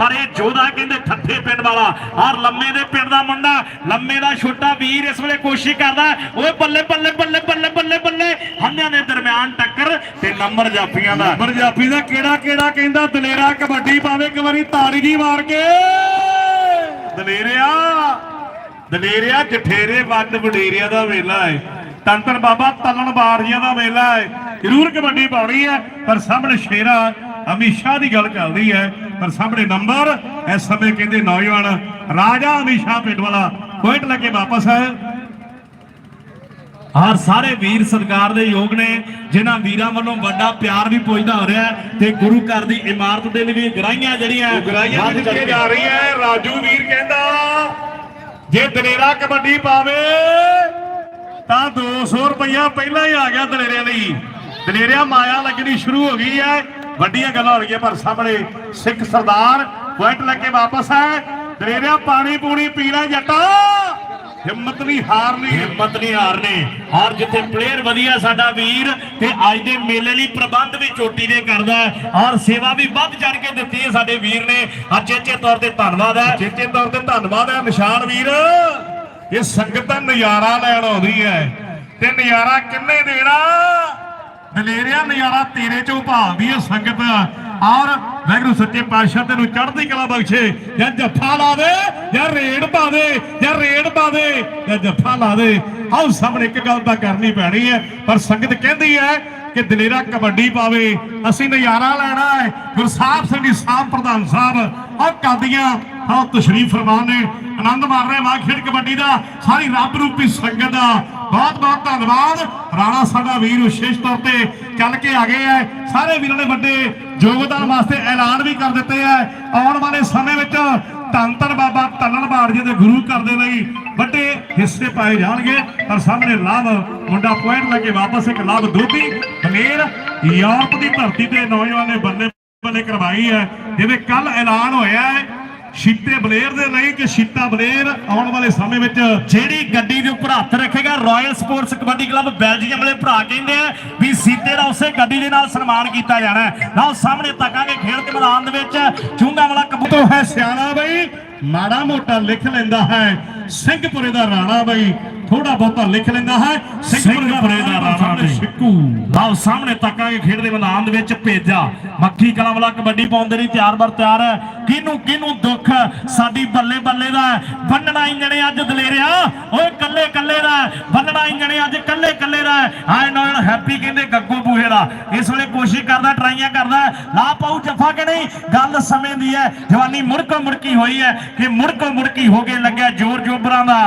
ਪਰ ਇਹ ਜੋਧਾ ਕਹਿੰਦੇ ਠੱਠੇ ਪਿੰਡ ਵਾਲਾ। ਔਰ ਲੰਮੇ ਦੇ ਪਿੰਡ ਦਾ ਮੁੰਡਾ ਲੰਮੇ ਦਾ ਛੋਟਾ ਵੀਰ ਇਸ ਵੇਲੇ ਕੋਸ਼ਿਸ਼ ਕਰਦਾ ਓਏ ਬੱਲੇ ਬੱਲੇ ਬੱਲੇ ਬੱਲੇ ਬੱਲੇ ਬੱਲੇ। ਹੰਨਿਆਂ ਦੇ ਦਰਮਿਆਨ ਟੱਕਰ ਤੇ ਨੰਬਰ ਜਾਫੀਆਂ ਦਾ। ਨੰਬਰ ਜਾਫੀ ਦਾ ਕਿਹੜਾ ਕਿਹੜਾ ਕਹਿੰਦਾ? ਦਲੇਰਾ ਕਬੱਡੀ ਪਾਵੇ ਇੱਕ ਵਾਰੀ ਤਾਰੀ ਜੀ ਮਾਰ ਕੇ। ਦਲੇਰਿਆ ਦਲੇਰਿਆ ਜਠੇਰੇ ਵੱਡ ਵਡੇਰਿਆ ਦਾ ਵੇਲਾ ਹੈ ਤੰਤਰ ਬਾਬਾ ਤਲਣ ਬਾਰੀਆਂ ਦਾ ਮੇਲਾ ਹੈ ਜ਼ਰੂਰ ਕਬੱਡੀ ਪਾਉਣੀ ਹੈ ਪਰ ਸਾਹਮਣੇ ਸ਼ੇਰਾ ਅਮਿਤ ਸ਼ਾਹ ਦੀ ਗੱਲ ਚੱਲਦੀ ਹੈ ਪਰ ਸਾਹਮਣੇ ਨੰਬਰ ਇਸ ਸਮੇਂ ਕਹਿੰਦੇ ਨੌਜਵਾਨ ਰਾਜਾ ਅਮਿਤ ਸ਼ਾਹ ਪਿੰਡ ਵਾਲਾ ਪੁਆਇੰਟ ਲੈ ਕੇ ਵਾਪਸ ਆਇਆ। ਹਰ ਸਾਰੇ ਵੀਰ ਸਰਕਾਰ ਦੇ ਯੋਗ ਨੇ ਜਿਨ੍ਹਾਂ ਵੀਰਾਂ ਵੱਲੋਂ ਵੱਡਾ ਪਿਆਰ ਵੀ ਪੁੱਜਦਾ ਹੋ ਰਿਹਾ ਤੇ ਗੁਰੂ ਘਰ ਦੀ ਇਮਾਰਤ ਦੇ ਲਈ ਵੀ ਗਰਾਈਆਂ ਜਿਹੜੀਆਂ ਗਰਾਈਆਂ ਦਿੱਤੀਆਂ ਜਾ ਰਹੀ ਹੈ। ਰਾਜੂ ਵੀਰ ਕਹਿੰਦਾ ਜੇ ਦਲੇਰਾ ਕਬੱਡੀ ਪਾਵੇ ਤਾਂ 200 ਰੁਪਇਆ ਪਹਿਲਾਂ ਹੀ ਆ ਗਿਆ ਦਲੇਰੇ ਲਈ। ਦਲੇਰਿਆ ਮਾਇਆ ਲੱਗਣੀ ਸ਼ੁਰੂ ਹੋ ਗਈ ਹੈ। ਵੱਡੀਆਂ ਗੱਲਾਂ ਹੋ ਗਈਆਂ ਪਰ ਸਾਹਮਣੇ ਸਿੱਖ ਸਰਦਾਰ ਪੁਆਇੰਟ ਲੈ ਕੇ ਵਾਪਸ ਹੈ ਦਲੇਰਿਆ ਪਾਣੀ ਪੂਣੀ ਪੀਣਾ ਜੱਟਾ। ਹਿੰਮਤ ਨਹੀਂ ਹਾਰਨੀ। ਹਿੰਮਤ ਨਹੀਂ ਹਾਰਨੇ। ਔਰ ਜਿੱਥੇ ਪਲੇਅਰ ਵਧੀਆ ਸਾਡਾ ਵੀਰ ਤੇ ਅੱਜ ਦੇ ਮੇਲੇ ਲਈ ਪ੍ਰਬੰਧ ਵੀ ਚੋਟੀ ਦੇ ਕਰਦਾ ਔਰ ਸੇਵਾ ਵੀ ਵੱਧ ਚੜ ਕੇ ਦਿੱਤੀ ਹੈ ਸਾਡੇ ਵੀਰ ਨੇ। ਅਚੇਚੇ ਤੌਰ ਤੇ ਧੰਨਵਾਦ ਹੈ। ਚੇਚੇ ਤੌਰ ਤੇ ਧੰਨਵਾਦ ਹੈ ਨਿਸ਼ਾਨ ਵੀਰ। ਇਹ ਸੰਗਤ ਦਾ ਨਜ਼ਾਰਾ ਲੈਣ ਆਉਂਦੀ ਹੈ। ਤੇ ਨਜ਼ਾਰਾ ਕਿੰਨੇ ਦੇਣਾ? ਦਲੇਰਿਆ ਨਜ਼ਾਰਾ ਤੇਰੇ ਚੋਂ ਭਾਲਦੀ ਹੈ ਸੰਗਤ। ਔਰ ਵੈਗਰੂ ਸੱਚੇ ਪਾਤਸ਼ਾਹ ਤੈਨੂੰ ਚੜ੍ਹਦੀ ਕਲਾ ਬਖਸ਼ੇ। ਜਾਂ ਜੱਫਾ ਲਾਵੇ, ਜਾਂ ਰੇਡ ਪਾਵੇ, ਜਾਂ ਰੇਡ ਜੱਫਾ ਲਾ ਦੇ। ਆਓ ਸਾਹਮਣੇ ਇੱਕ ਗੱਲ ਤਾਂ ਕਰਨੀ ਪੈਣੀ ਹੈ। ਪਰ ਸੰਗਤ ਕਹਿੰਦੀ ਹੈ ਕਿ ਦਲੇਰਾ ਕਬੱਡੀ ਪਾਵੇ। ਅਸੀਂ ਨਜ਼ਾਰਾ ਲੈਣਾ ਹੈ। ਗੁਰਸਾਹਿਬ ਸਿੰਘ ਜੀ ਸਾਹਿਬ ਪ੍ਰਧਾਨ ਸਾਹਿਬ। ਆਹ ਕਾਦੀਆਂ, ਆਹ ਤਸ਼ਰੀਫ ਫਰਮਾਨ ਨੇ ਆਨੰਦ ਮਾਰ ਰਹੇ ਮਾਂ ਖੇਡ ਕਬੱਡੀ ਦਾ। ਸਾਰੀ ਰੱਬ ਰੂਪੀ ਸੰਗਤ ਦਾ ਬਹੁਤ ਬਹੁਤ ਧੰਨਵਾਦ। ਰਾਣਾ ਸਾਡਾ ਵੀਰ ਵਿਸ਼ੇਸ਼ ਤੌਰ ਤੇ ਚੱਲ ਕੇ ਆ ਗਏ ਹੈ। ਸਾਰੇ ਵੀਰਾਂ ਨੇ ਵੱਡੇ ਯੋਗਦਾਨ ਵਾਸਤੇ ਐਲਾਨ ਵੀ ਕਰ ਦਿੱਤੇ ਹੈ। ਆਉਣ ਵਾਲੇ ਸਮੇਂ ਵਿੱਚ ਧੰਨ ਧੰਨ ਬਾਬਾ ਤਲਣ ਬਾੜ ਜੀ ਦੇ ਗੁਰੂ ਘਰ ਦੇ ਲਈ ਵੱਡੇ ਹਿੱਸੇ ਪਾਏ ਜਾਣਗੇ। ਪਰ ਸਾਹਮਣੇ ਲਾਭ, ਮੁੰਡਾ ਪੁਆਇੰਟ ਲੈ ਕੇ ਵਾਪਸ ਇੱਕ ਲਾਭ ਦੋਤੀ। ਬਲੇਰ ਯੂਰਪ ਦੀ ਧਰਤੀ ਤੇ ਨੌਜਵਾਨ ਨੇ ਬੱਲੇ ਬੱਲੇ ਕਰਵਾਈ ਹੈ। ਜਿਵੇਂ ਕੱਲ ਐਲਾਨ ਹੋਇਆ ਹੈ ਸ਼ੀਤੇ ਬਲੇਰ ਦੇ ਲਈ ਕਿ ਸ਼ੀਤਾ ਬਲੇਰ ਆਉਣ ਵਾਲੇ ਸਮੇਂ ਵਿੱਚ ਜਿਹੜੀ ਗੱਡੀ ਦੇ ਉੱਪਰ ਹੱਥ ਰੱਖੇਗਾ royal sports kabaddi club Belgium ਵਾਲੇ ਭਰਾ ਕਹਿੰਦੇ ਆ ਵੀ ਸੀਤੇ ਦਾ ਉਸੇ ਗੱਡੀ ਦੇ ਨਾਲ ਸਨਮਾਨ ਕੀਤਾ ਜਾਣਾ ਹੈ। ਨਾਲ ਸਾਹਮਣੇ ਤੱਕਾਂਗੇ ਖੇਡ ਦੇ ਮੈਦਾਨ ਦੇ ਵਿੱਚ ਚੁੰਗਾ ਵਾਲਾ ਕਬੂਤਰ ਤੋਂ ਹੈ ਸਿਆਣਾ ਬਈ। ਮਾੜਾ ਮੋਟਾ ਲਿਖ ਲੈਂਦਾ ਹੈ। ਸਿੰਘਪੁਰੇ ਦਾ ਰਾਣਾ ਬਈ ਥੋੜਾ ਬਹੁਤਾ ਲਿਖ ਲੈਂਦਾ ਹੈ ਸਿੰਘਪੁਰੇ ਦਾ ਰਾਣਾ ਬਈ। ਸਿੱਕੂ ਲਓ ਸਾਹਮਣੇ ਤੱਕਾਂਗੇ ਖੇਡ ਦੇ ਮੈਦਾਨ ਦੇ ਵਿੱਚ ਭੇਜਾ ਮੱਖੀ ਕਲਾਂ ਵਾਲਾ ਕਬੱਡੀ ਪਾਉਣ ਦੇ ਲਈ ਤਿਆਰ ਬਰ ਤਿਆਰ ਹੈ ਕਿਹਨੂੰ ਕਿਹਨੂੰ ਦੁੱਖ ਸਾਡੀ ਬੱਲੇ ਬੱਲੇ ਦਾ। ਬੰਨਣਾ ਇੰਜਣੇ ਅੱਜ ਦਲੇਰਿਆ ਓਏ ਕੱਲੇ ਕੱਲੇ ਦਾ। ਬੰਨਣਾ ਇੰਜਣੇ ਅੱਜ ਕੱਲੇ ਕੱਲੇ ਦਾ। ਹਾਏ ਨੌਨ ਹੈਪੀ ਕਹਿੰਦੇ ਗੱਗੂ ਬੂਹੇ ਦਾ ਇਸ ਵੇਲੇ ਕੋਸ਼ਿਸ਼ ਕਰਦਾ ਟਰਾਈਆਂ ਕਰਦਾ। ਲਾ ਪਾਉ ਜੱਫਾ ਕਿ ਨਹੀਂ ਗੱਲ ਸਮੇਂ ਦੀ ਹੈ ਜਵਾਨੀ ਮੁੜਕੋ ਮੁੜਕੀ ਹੋਈ ਹੈ ਕਿ ਮੁੜਕੋ ਮੁੜਕੀ ਹੋ ਕੇ ਲੱਗਿਆ ਜੋਰ ਜੋਬਰਾਂ ਦਾ